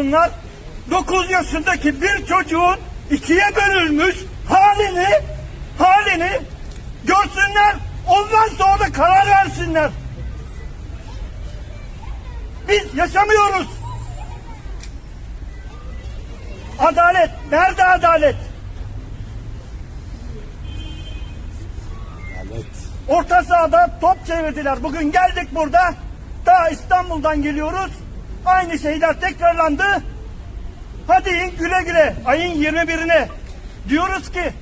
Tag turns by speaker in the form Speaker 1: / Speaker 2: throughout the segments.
Speaker 1: görsünler. 9 yaşındaki bir çocuğun ikiye bölünmüş halini halini görsünler. Ondan sonra karar versinler. Biz yaşamıyoruz. Adalet. Nerede adalet? Orta sahada top çevirdiler. Bugün geldik burada. Daha İstanbul'dan geliyoruz. Aynı şeyler tekrarlandı. Hadi in güle güle. Ayın 21'ine. Diyoruz ki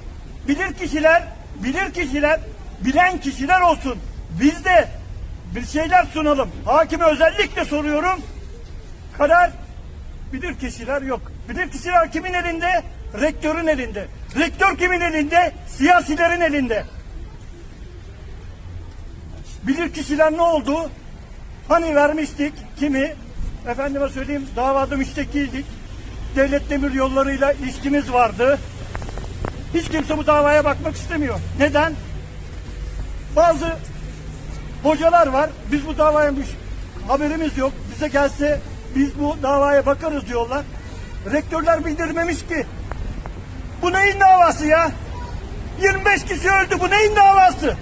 Speaker 1: bilir kişiler, bilir kişiler, bilen kişiler olsun. Biz de bir şeyler sunalım. Hakime özellikle soruyorum. Karar bilir kişiler yok. Bilir kişiler kimin elinde? Rektörün elinde. Rektör kimin elinde? Siyasilerin elinde. Bilir kişiler ne oldu? Hani vermiştik kimi? Efendime söyleyeyim davada müştekiydik. Devlet demir yollarıyla ilişkimiz vardı. Hiç kimse bu davaya bakmak istemiyor. Neden? Bazı hocalar var. Biz bu davaya haberimiz yok. Bize gelse biz bu davaya bakarız diyorlar. Rektörler bildirmemiş ki. Bu neyin davası ya? 25 kişi öldü. Bu neyin davası?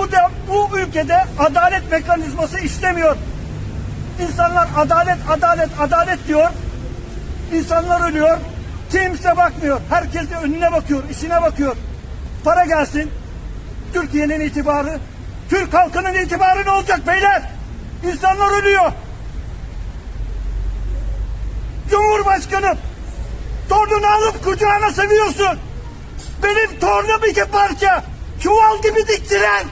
Speaker 1: Bu da bu ülkede adalet mekanizması işlemiyor. İnsanlar adalet, adalet, adalet diyor. İnsanlar ölüyor. Kimse bakmıyor. Herkes de önüne bakıyor, işine bakıyor. Para gelsin. Türkiye'nin itibarı, Türk halkının itibarı ne olacak beyler? İnsanlar ölüyor. Cumhurbaşkanım, torununu alıp kucağına seviyorsun. Benim torunum iki parça. Çuval gibi diktiler.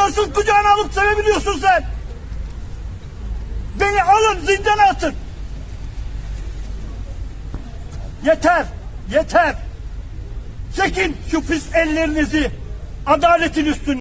Speaker 1: Nasıl kucağına alıp sevebiliyorsun sen? Beni alın zindana atın. Yeter, yeter. Çekin şu pis ellerinizi adaletin üstüne.